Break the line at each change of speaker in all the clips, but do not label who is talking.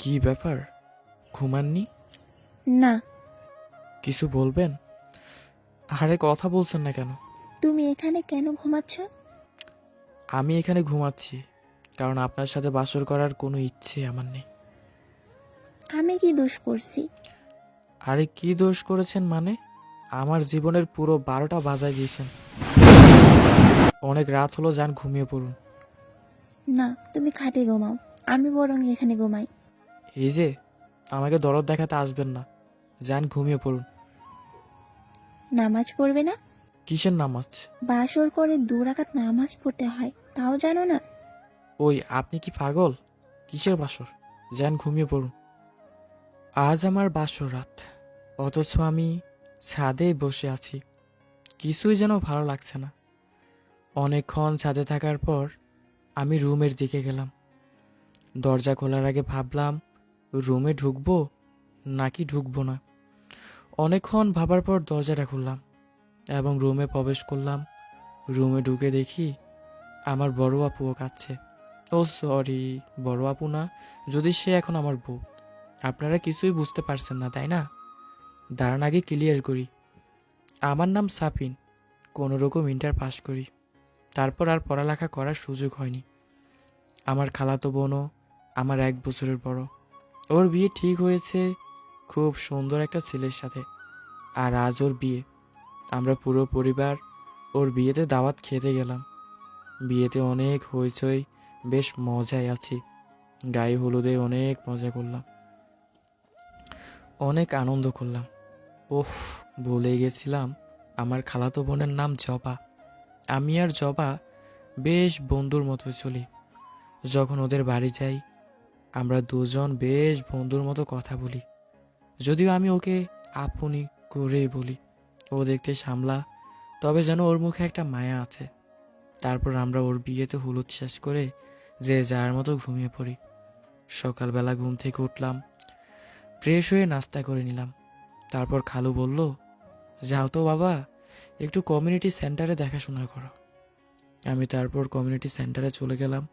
কি ব্যাপার? ঘুমাননি?
না।
কিছু বলবেন? আরে কথা বলছেন না কেন?
তুমি এখানে কেন ঘুমাচ্ছ?
আমি এখানে ঘুমাচ্ছি কারণ আপনার সাথে বাসর করার কোনো ইচ্ছে আমার নেই।
আমি কি দোষ করছি?
আরে কি দোষ করেছেন মানে? আমার জীবনের পুরো বারোটা বাজায় গিয়েছেন অনেক রাত হলো যান ঘুমিয়ে পড়ুন।
না তুমি খাটে ঘুমাও। আমি বরং এখানে ঘুমাই।
এই যে আমাকে দরদ দেখাতে আসবেন না। যান ঘুমিয়ে পড়ুন।
নামাজ পড়বে না?
কিসের নামাজ?
বাসর করে দু রাকাত নামাজ পড়তে হয় তাও জানো না?
ওই আপনি কি পাগল? কিসের বাসর? যান ঘুমিয়ে পড়ুন। আজ আমার বাসর রাত। অথচ আমি ছাদে বসে আছি। কিছুই যেন ভালো লাগছে না। অনেকক্ষণ ছাদে থাকার পর আমি রুমের দিকে গেলাম। দরজা খোলার আগে ভাবলাম রুমে ঢুকবো নাকি ঢুকবো না? অনেকক্ষণ ভাবার পর দরজাটা খুললাম এবং রুমে প্রবেশ করলাম। রুমে ঢুকে দেখি আমার বড় আপুও কাঁদছে। ও সরি, বড় আপু না, যদি সে এখন আমার বউ। আপনারা কিছুই বুঝতে পারছেন না, তাই না? দাঁড়ান আগে ক্লিয়ার করি। আমার নাম সাপিন কোনো রকম ইন্টার পাস করি। তারপর আর পড়ালেখা করার সুযোগ হয়নি। আমার খালাতো বোনও আমার এক বছরের বড়। ওর বিয়ে ঠিক হয়েছে খুব সুন্দর একটা ছেলের সাথে। আর আজ ওর বিয়ে। আমরা পুরো পরিবার ওর বিয়েতে দাওয়াত খেতে গেলাম। বিয়েতে অনেক হইচই, বেশ মজায় আছি। গায়ে হলুদে অনেক মজা করলাম। অনেক আনন্দ করলাম। ওহ, ভুলে গেছিলাম আমার খালাতো বোনের নাম জবা। আমি আর জবা বেশ বন্ধুর মতো চলি। যখন ওদের বাড়ি যাই আমরা দুজন বেশ বন্ধুর মতো কথা বলি। যদিও আমি ওকে আপনি করেই বলি, ও দেখতে সামলা, তবে যেন ওর মুখে একটা মায়া আছে। তারপর আমরা ওর বিয়েতে হলুদ শেষ করে যে যার মতো ঘুমিয়ে পড়ি। সকালবেলা ঘুম থেকে উঠলাম, ফ্রেশ হয়ে নাস্তা করে নিলাম। তারপর খালু বলল, যাও তো বাবা, একটু কমিউনিটি সেন্টারে দেখাশোনা করো। আমি তারপর কমিউনিটি সেন্টারে চলে গেলাম।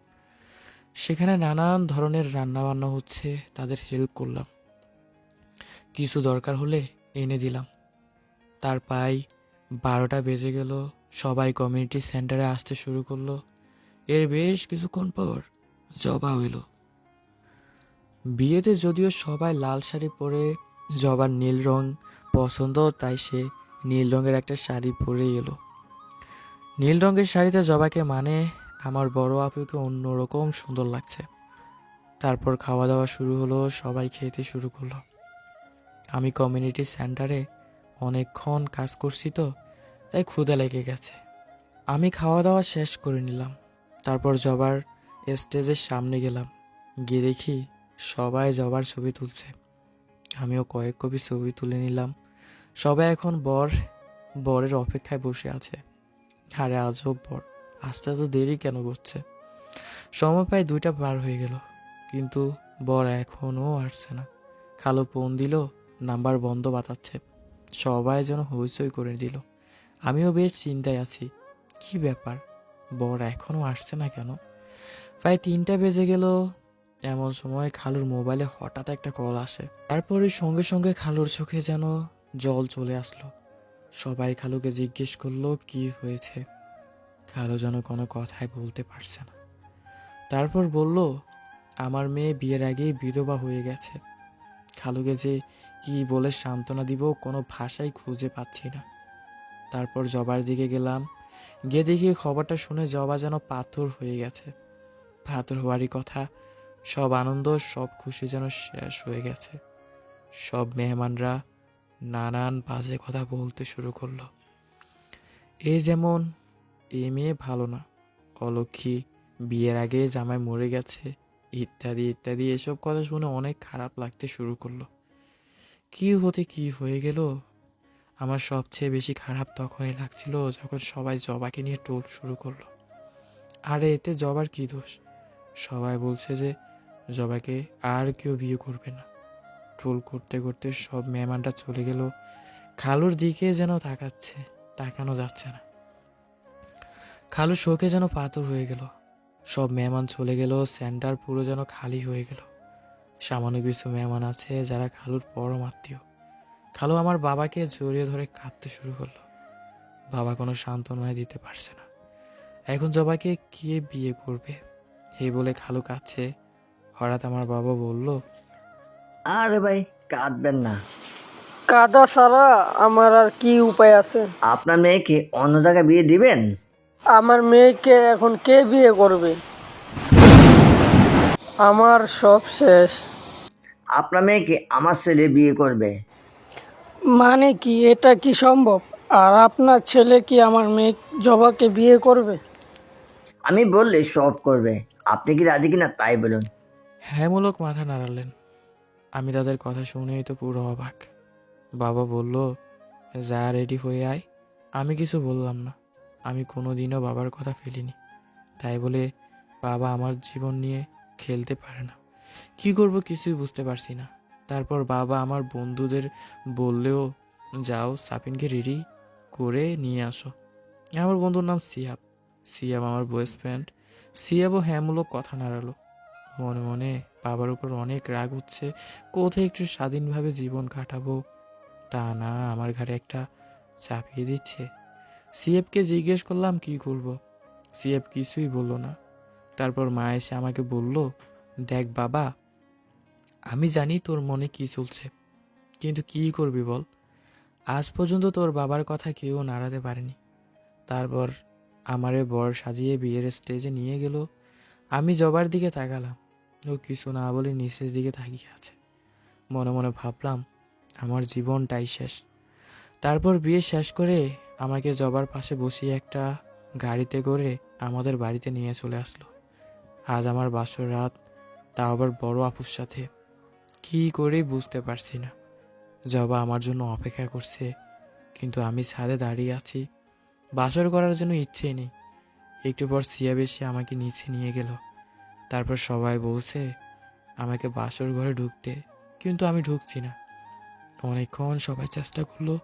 সেখানে নানান ধরনের রান্না বান্না হচ্ছে, তাদের হেল্প করলাম। কিছু দরকার হলে এনে দিলাম। তার পাই বারোটা বেজে গেল, সবাই কমিউনিটি সেন্টারে আসতে শুরু করল। এর বেশ কিছুক্ষণ পর জবা হইল। বিয়েতে যদিও সবাই লাল শাড়ি পরে, জবার নীল রং পছন্দ, তাই সে নীল রঙের একটা শাড়ি পরে এলো। নীল রঙের শাড়িতে জবাকে মানে আমার বড় আপুকে অন্যরকম সুন্দর লাগছে। তারপর খাওয়া দাওয়া শুরু হলো, সবাই খেতে শুরু করল। আমি কমিউনিটি সেন্টারে অনেকক্ষণ কাজ করছি তো, তাই ক্ষুদা লেগে গেছে। আমি খাওয়া দাওয়া শেষ করে নিলাম। তারপর জবার স্টেজের সামনে গেলাম। গিয়ে দেখি সবাই জবার ছবি তুলছে। আমিও কয়েক কপি ছবি তুলে নিলাম। সবাই এখন বর, বরের অপেক্ষায় বসে আছে। আরে আজব বর। আসতে তো দেরি কেন করছে? সময় প্রায় দুইটা পার হয়ে গেল, কিন্তু বর এখনও আসছে না। খালো ফোন দিল, নাম্বার বন্ধ বাতাচ্ছে। সবাই যেন হইচই করে দিল। আমিও বেশ চিন্তায় আছি। কি ব্যাপার? বর এখনও আসছে না কেন? প্রায় তিনটা বেজে গেল। এমন সময় খালুর মোবাইলে হঠাৎ একটা কল আসে। তারপরে সঙ্গে সঙ্গে খালুর চোখে যেন জল চলে আসলো। সবাই খালুকে জিজ্ঞেস করল, কি হয়েছে? খালু যেন কোনো কথাই বলতে পারছে না। তারপর বলল, আমার মেয়ে বিয়ের আগেই বিধবা হয়ে গেছে। খালুকে যে কি বলে সান্ত্বনা দিব কোনো ভাষাই খুঁজে পাচ্ছি না। তারপর জবার দিকে গেলাম। গিয়ে দেখি খবরটা শুনে জবা যেন পাথর হয়ে গেছে। পাথর হওয়ারই কথা, সব আনন্দ, সব খুশি যেন শেষ হয়ে গেছে। সব মেহমানরা নানান বাজে কথা বলতে শুরু করল। এই যেমন এ মেয়ে ভালো না। অলক্ষী, বিয়ের আগে জামাই মরে গেছে, ইত্যাদি ইত্যাদি, এসব কথা শুনে অনেক খারাপ লাগতে শুরু করল। কি হতে কি হয়ে গেল? আমার সবচেয়ে বেশি খারাপ তখনই লাগছিল যখন সবাই জবাকে নিয়ে টোল শুরু করল। আরে, এতে জবার কি দোষ? সবাই বলছে যে জবাকে আর কেউ বিয়ে করবে না। ট্রোল করতে করতে সব মেহমানরা চলে গেল। খালুর দিকে যেন তাকাচ্ছে, তাকানো যাচ্ছে না। খালু শোকে যেন পাথর হয়ে গেল। সব মেহমান চলে গেল সেন্টার পুরো যেন খালি হয়ে গেল। সামান্য কিছু মেহমান আছে যারা খালুর পরম আত্মীয়। খালু আমার বাবাকে জড়িয়ে ধরে কাঁদতে শুরু করল। বাবা কোনো সান্ত্বনায় দিতে পারছে না। এখন জবাকে কে বিয়ে করবে? এই বলে খালু কাছে হঠাৎ আমার বাবা বলল
আরে ভাই কাঁদবেন না।
কাদা ছাড়া আমার আর কি উপায় আছে?
আপনার মেয়েকে অন্য জায়গায় বিয়ে দিবেন?
আমার মেয়েকে এখন কে বিয়ে করবে? আমার সব শেষ।
আপনার মেয়েকে আমার ছেলে বিয়ে করবে।
মানে কি এটা কি সম্ভব? আর আপনার ছেলে কি আমার মেয়ে জবাকে বিয়ে করবে?
আমি বললে সব করবে। আপনি কি রাজি কিনা তাই বলুন।
হ্যামূলক মাথা নাড়ালেন। আমি তাদের কথা শুনেই তো পুরো অবাক। বাবা বলল যা রেডি হয়ে আয়। আমি কিছু বললাম না। আমি কোনো দিনও বাবার কথা ফেলিনি। তাই বলে বাবা আমার জীবন নিয়ে খেলতে পারে না। কি করব কিছুই বুঝতে পারছি না। তারপর বাবা আমার বন্ধুদের বললেও, যাও সাপিনকে রেডি করে নিয়ে আসো। আমার বন্ধুর নাম সিয়াব। সিয়াব আমার বয়েস ফ্রেন্ড সিয়াবও হ্যামূলক কথা নাড়ালো। মনে মনে বাবার উপর অনেক রাগ হচ্ছে কোথায় একটু স্বাধীনভাবে জীবন কাটাবো তা না, আমার ঘাড়ে একটা চাপিয়ে দিচ্ছে। সিএফকে জিজ্ঞেস করলাম, কি করব? সিএফ কিছুই বলল না। তারপর মা এসে আমাকে বলল, দেখ বাবা, আমি জানি তোর মনে কি চলছে, কিন্তু কি করবি বল? আজ পর্যন্ত তোর বাবার কথা কেউ নাড়াতে পারেনি। তারপর আমারে বর সাজিয়ে বিয়ের স্টেজে নিয়ে গেল। আমি জবার দিকে তাকালাম, ও কিছু না বলে নিচের দিকে তাকিয়ে আছে। মনে মনে ভাবলাম, আমার জীবনটাই শেষ। তারপর বিয়ে শেষ করে আমাকে জবার পাশে বসিয়ে একটা গাড়িতে করে আমাদের বাড়িতে নিয়ে চলে আসলো। আজ আমার বাসর রাত তা আবার বড় আপুর সাথে। কি করে বুঝতে পারছি না। জবা আমার জন্য অপেক্ষা করছে, কিন্তু আমি ছাদে দাঁড়িয়ে আছি। বাসর করার জন্য ইচ্ছেই নেই। একটু পর সিয়া বেশি আমাকে নিচে নিয়ে গেল। তারপর সবাই বলছে, আমাকে বাসর ঘরে ঢুকতে। কিন্তু আমি ঢুকছি না। অনেকক্ষণ সবাই চেষ্টা করল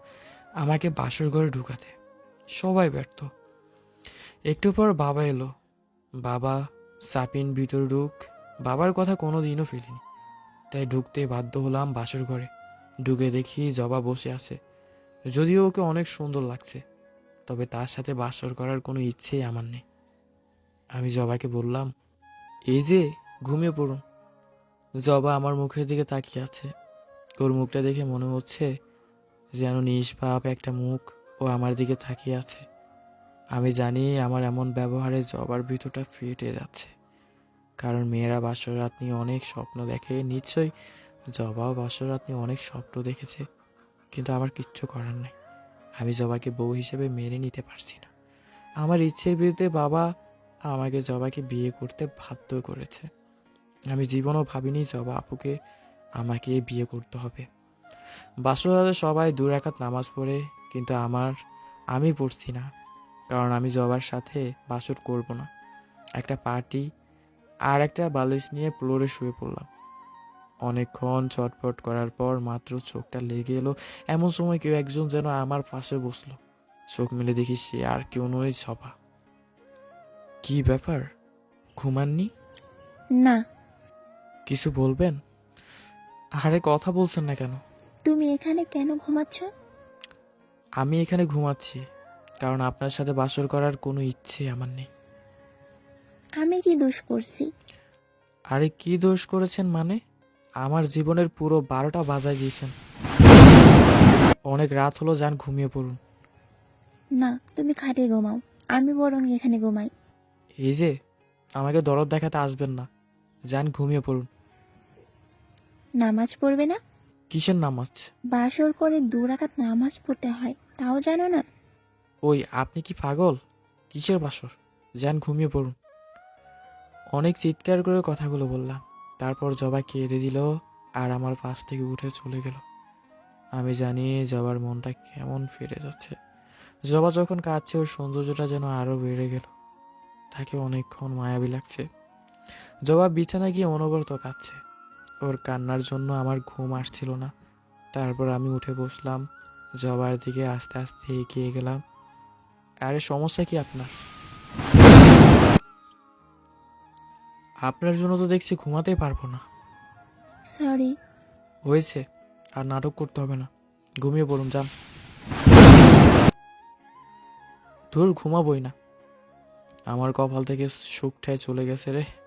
আমাকে বাসর ঘরে ঢুকাতে। সবাই ব্যর্থ। একটু পর বাবা এলো। বাবা, সাপিন ভিতর ঢুক। বাবার কথা কোনো দিনও ফেলিনি। তাই ঢুকতে বাধ্য হলাম বাসর ঘরে। ঢুকে দেখি জবা বসে আছে। যদিও ওকে অনেক সুন্দর লাগছে। তবে তার সাথে বাসর করার কোনো ইচ্ছেই আমার নেই। আমি জবাকে বললাম, এই যে, ঘুমিয়ে পড়ুন। জবা আমার মুখের দিকে তাকিয়ে আছে। ওর মুখটা দেখে মনে হচ্ছে যেন নিষ্পাপ একটা মুখ ও আমার দিকে তাকিয়ে আছে। আমি জানি আমার এমন ব্যবহারে জবার ভিতরটা ফেটে যাচ্ছে। কারণ মেয়েরা বাসর রাত নিয়ে অনেক স্বপ্ন দেখে, নিশ্চয়ই জবাও বাসর রাত নিয়ে অনেক স্বপ্ন দেখেছে, কিন্তু আমার কিচ্ছু করার নেই। আমি জবাকে বউ হিসেবে মেনে নিতে পারছি না। আমার ইচ্ছের বিরুদ্ধে বাবা আমাকে জবাকে বিয়ে করতে বাধ্য করেছে। আমি জীবনও ভাবিনি জবা আপুকে আমাকে বিয়ে করতে হবে। বাসরাতে সবাই দু রাকাত নামাজ পড়ে কিন্তু আমার আমি পড়ছি না। কারণ আমি জবার সাথে বাসর করব না। একটা পার্টি আর একটা বালিশ নিয়ে ফ্লোরে শুয়ে পড়লাম। অনেকক্ষণ চটপট করার পর মাত্র চোখটা লেগে এলো। এমন সময় কেউ একজন যেন আমার পাশে বসল। চোখ মেলে দেখি সে আর কেউ নয় জবা কি ব্যাপার? ঘুমাননি?
না।
কিছু বলবেন? আরে কথা বলছেন না কেন?
তুমি এখানে কেন ঘুমাচ্ছ?
আমি এখানে ঘুমাচ্ছি কারণ আপনার সাথে বাসর করার কোনো ইচ্ছে আমার নেই।
আমি কি দোষ করছি?
আরে কি দোষ করেছেন মানে? আমার জীবনের পুরো বারোটা বাজায় দিয়েছেন। অনেক রাত হলো যান ঘুমিয়ে পড়ুন।
না তুমি খাটে ঘুমাও আমি বরং এখানে ঘুমাই।
এই যে আমাকে দরদ দেখাতে আসবেন না। যান ঘুমিয়ে পড়ুন।
নামাজ পড়বে না?
কিসের নামাজ?
বাসর করে দু রাকাত নামাজ পড়তে হয় তাও জানো না।
ওই আপনি কি পাগল? কিসের বাসর? যান ঘুমিয়ে পড়ুন। অনেক চিৎকার করে কথাগুলো বললাম। তারপর জবা কেঁদে দিল আর আমার পাশ থেকে উঠে চলে গেল। আমি জানি জবার মনটা কেমন ফিরে যাচ্ছে। জবা যখন কাঁদছে ওর সৌন্দর্যটা যেন আরও বেড়ে গেল। তাকে অনেকক্ষণ মায়াবী লাগছে। জবা বিছানায় গিয়ে অনবরত কাঁদছে। ওর কান্নার জন্য আমার ঘুম আসছিল না। তারপর আমি উঠে বসলাম জবার দিকে আস্তে আস্তে এগিয়ে গেলাম। আরে সমস্যা কি আপনার? আপনার জন্য তো দেখছি ঘুমাতেই পারব না।
সরি
হয়েছে আর নাটক করতে হবে না। ঘুমিয়ে পড়ুন যান। ধুর ঘুমাবই না। আমার কপাল থেকে সুখটায় চলে গেছে রে।